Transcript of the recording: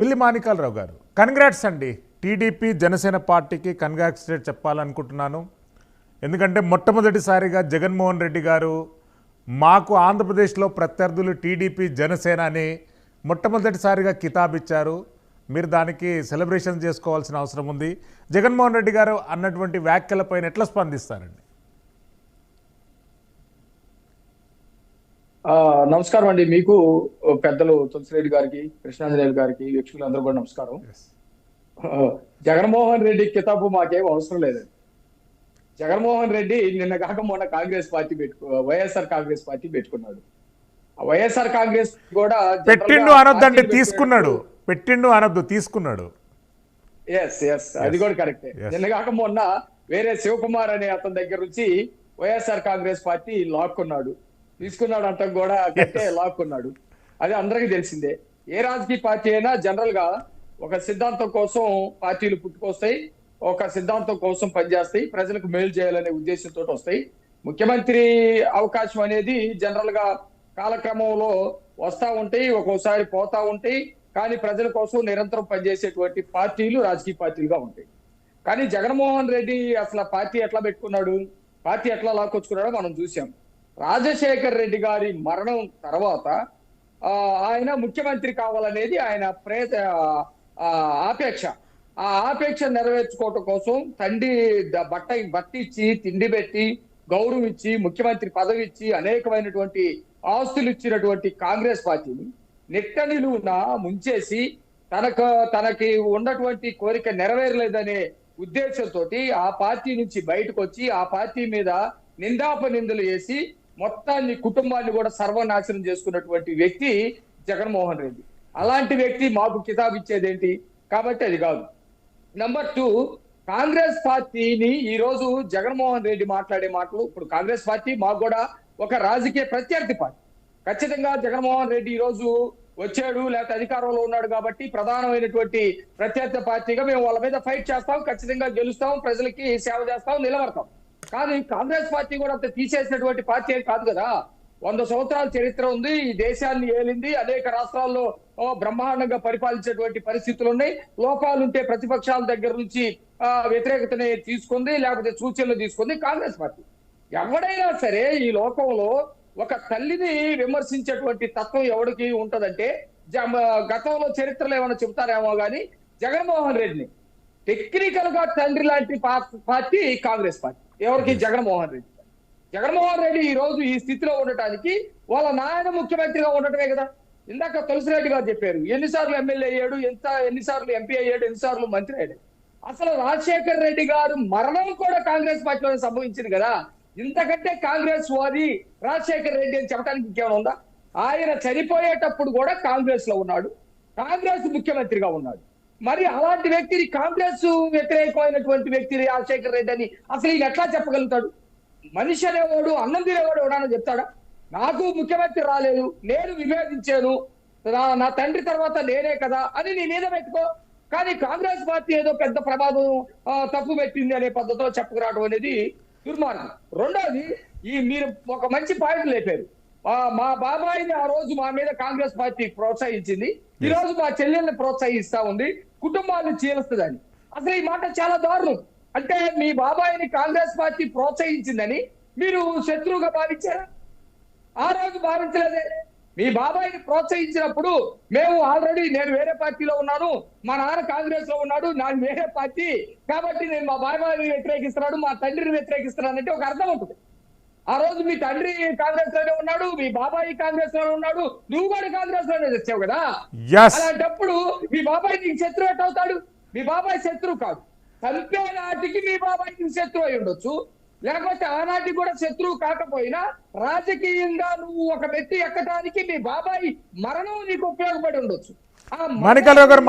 పిల్లి మాణికాలరావు గారు కన్గ్రాట్స్ అండి. టీడీపీ జనసేన పార్టీకి కంగ్రాట్స్ చెప్పాలనుకుంటున్నాను. ఎందుకంటే మొట్టమొదటిసారిగా జగన్మోహన్ రెడ్డి గారు మాకు ఆంధ్రప్రదేశ్లో ప్రత్యర్థులు టీడీపీ జనసేన అని మొట్టమొదటిసారిగా కితాబ్ ఇచ్చారు మీరు దానికి సెలబ్రేషన్ చేసుకోవాల్సిన అవసరం ఉంది. జగన్మోహన్ రెడ్డి గారు అన్నటువంటి వ్యాఖ్యలపైన ఎట్లా స్పందిస్తారండి? నమస్కారం అండి. మీకు పెద్దలు తులసిరెడ్డి గారికి కృష్ణాంజనేయులు గారికి వీక్షకులందరూ కూడా నమస్కారం. జగన్మోహన్ రెడ్డి కితాబు మాకేం అవసరం లేదండి జగన్మోహన్ రెడ్డి నిన్న కాక మొన్న కాంగ్రెస్ పార్టీ పెట్టుకు వైఎస్ఆర్ కాంగ్రెస్ పార్టీ పెట్టుకున్నాడు. వైఎస్ఆర్ కాంగ్రెస్ కూడా పెట్టిండు అనొద్దండి తీసుకున్నాడు. పెట్టిండు అనొద్దు తీసుకున్నాడు. ఎస్ ఎస్ అది కూడా కరెక్టే. నిన్న కాక మొన్న వేరే శివకుమార్ అనే అతని దగ్గర నుంచి వైఎస్ఆర్ కాంగ్రెస్ పార్టీ లాక్కున్నాడు. తీసుకున్నాడు అంటాం కూడా కట్టే లాక్కున్నాడు. అది అందరికీ తెలిసిందే. ఏ రాజకీయ పార్టీ అయినా జనరల్గా ఒక సిద్ధాంతం కోసం పార్టీలు పుట్టుకొస్తాయి ఒక సిద్ధాంతం కోసం పనిచేస్తాయి ప్రజలకు మేలు చేయాలనే ఉద్దేశంతో వస్తాయి. ముఖ్యమంత్రి అవకాశం అనేది జనరల్గా కాలక్రమంలో వస్తా ఉంటాయి ఒక్కోసారి పోతా ఉంటాయి కానీ ప్రజల కోసం నిరంతరం పనిచేసేటువంటి పార్టీలు రాజకీయ పార్టీలుగా ఉంటాయి. కానీ జగన్మోహన్ రెడ్డి అసలు పార్టీ ఎట్లా పెట్టుకున్నాడు పార్టీ ఎట్లా లాక్కొచ్చుకున్నాడో మనం చూసాం. రాజశేఖర్ రెడ్డి గారి మరణం తర్వాత ఆయన ముఖ్యమంత్రి కావాలనేది ఆయన ప్రే ఆపేక్ష. ఆ ఆపేక్ష నెరవేర్చుకోవటం కోసం తండ్రి బట్ట బట్టిచ్చి తిండి పెట్టి గౌరవం ఇచ్చి ముఖ్యమంత్రి పదవి ఇచ్చి అనేకమైనటువంటి ఆస్తులు ఇచ్చినటువంటి కాంగ్రెస్ పార్టీని నిట్ట నిలువున ముంచేసి తనకు తనకి ఉన్నటువంటి కోరిక నెరవేరలేదనే ఉద్దేశంతో ఆ పార్టీ నుంచి బయటకు వచ్చి ఆ పార్టీ మీద నిందాప నిందలు వేసి మొత్తాన్ని కుటుంబాన్ని కూడా సర్వనాశనం చేసుకున్నటువంటి వ్యక్తి జగన్మోహన్ రెడ్డి. అలాంటి వ్యక్తి మాకు కితాబు ఇచ్చేదేంటి? కాబట్టి అది కాదు. నంబర్ టూ కాంగ్రెస్ పార్టీని ఈ రోజు జగన్మోహన్ రెడ్డి మాట్లాడే మాటలు ఇప్పుడు కాంగ్రెస్ పార్టీ మాకు కూడా ఒక రాజకీయ ప్రత్యర్థి పార్టీ. ఖచ్చితంగా జగన్మోహన్ రెడ్డి ఈ రోజు వచ్చాడు లేకపోతే అధికారంలో ఉన్నాడు కాబట్టి ప్రధానమైనటువంటి ప్రత్యర్థి పార్టీగా మేము వాళ్ళ మీద ఫైట్ చేస్తాం ఖచ్చితంగా గెలుస్తాం ప్రజలకి సేవ చేస్తాం నిలబడతాం. కానీ కాంగ్రెస్ పార్టీ కూడా అంత తీసేసినటువంటి పార్టీ ఏం కాదు కదా. వంద సంవత్సరాల చరిత్ర ఉంది ఈ దేశాన్ని ఏలింది అనేక రాష్ట్రాల్లో బ్రహ్మాండంగా పరిపాలించేటువంటి పరిస్థితులు ఉన్నాయి. లోపాలుంటే ప్రతిపక్షాల దగ్గర నుంచి ఆ, వ్యతిరేకతని తీసుకుంది లేకపోతే సూచనలు తీసుకుంది కాంగ్రెస్ పార్టీ. ఎవడైనా సరే ఈ లోకంలో ఒక తల్లిని విమర్శించేటువంటి తత్వం ఎవడికి ఉంటదంటే జ- గతంలో చరిత్రలో ఏమైనా చెబుతారేమో గాని జగన్మోహన్ రెడ్డిని. టెక్నికల్గా తండ్రి లాంటి పార్టీ కాంగ్రెస్ పార్టీ. ఎవరికి? జగన్మోహన్ రెడ్డి. జగన్మోహన్ రెడ్డి ఈ రోజు ఈ స్థితిలో ఉండటానికి వాళ్ళ నాయన ముఖ్యమంత్రిగా ఉండటమే కదా. ఇందాక తులసిరెడ్డి గారు చెప్పారు ఎన్నిసార్లు ఎమ్మెల్యే అయ్యాడు ఎంత ఎన్నిసార్లు ఎంపీ అయ్యాడు ఎన్నిసార్లు మంత్రి అయ్యాడు. అసలు రాజశేఖర్ రెడ్డి గారు మరణం కూడా కాంగ్రెస్ పార్టీలో సంభవించింది కదా. ఇంతకంటే కాంగ్రెస్ వాది రాజశేఖర్ రెడ్డి అని చెప్పడానికి ఇంకేమైనా ఉందా? ఆయన చనిపోయేటప్పుడు కూడా కాంగ్రెస్లో ఉన్నాడు. కాంగ్రెస్ ముఖ్యమంత్రిగా ఉన్నాడు. మరి అలాంటి వ్యక్తిని కాంగ్రెస్ వ్యతిరేకమైనటువంటి వ్యక్తి రాజశేఖర్ రెడ్డి అని అసలు ఈయన ఎట్లా చెప్పగలుగుతాడు? మనిషి అనేవాడు అన్నం తినేవాడు ఎవడన్నా చెప్తాడా? నాకు ముఖ్యమంత్రి రాలేదు నేను విభేదించాను నా- నా తండ్రి తర్వాత నేనే కదా అని నీ మీద పెట్టుకో. కానీ కాంగ్రెస్ పార్టీ ఏదో పెద్ద ప్రమాదం తప్పు పెట్టింది అనే పద్ధతిలో చెప్పుకురావడం అనేది దుర్మార్గం. రెండోది ఈ మీరు ఒక మంచి పాయింట్ లేపారు. మా బాబాయిని ఆ రోజు మా మీద కాంగ్రెస్ పార్టీ ప్రోత్సహించింది. ఈ రోజు మా చెల్లెల్ని ప్రోత్సహిస్తా ఉంది. కుటుంబాన్ని చీలుస్తుందని. అసలు ఈ మాట చాలా దారుణం. అంటే మీ బాబాయిని కాంగ్రెస్ పార్టీ ప్రోత్సహించిందని మీరు శత్రువుగా భావించారా? ఆ రోజు భావించలేదే. మీ బాబాయిని ప్రోత్సహించినప్పుడు మేము ఆల్రెడీ నేను వేరే పార్టీలో ఉన్నాను. మా నాన్న కాంగ్రెస్లో ఉన్నాడు. నాకు వేరే పార్టీ. కాబట్టి నేను మా బాబాయిని వ్యతిరేకిస్తున్నాడు మా తండ్రిని వ్యతిరేకిస్తున్నాను అంటే ఒక అర్థం ఉంటుంది. ఆ రోజు మీ తండ్రి కాంగ్రెస్లోనే ఉన్నాడు మీ బాబాయి కాంగ్రెస్లోనే ఉన్నాడు నువ్వు కూడా కాంగ్రెస్లోనే తెచ్చావు కదా? అలాంటప్పుడు మీ బాబాయ్ నీకు శత్రువు ఎట్ అవుతాడు మీ బాబాయ్ శత్రువు కాదు. చంపే నాటికి మీ బాబాయ్ నీకు శత్రువు అయి ఉండొచ్చు. లేకపోతే ఆనాటికి కూడా శత్రువు కాకపోయినా రాజకీయంగా నువ్వు ఒక వ్యక్తి ఎక్కడానికి మీ బాబాయ్ మరణం నీకు ఉపయోగపడి ఉండొచ్చు. గారు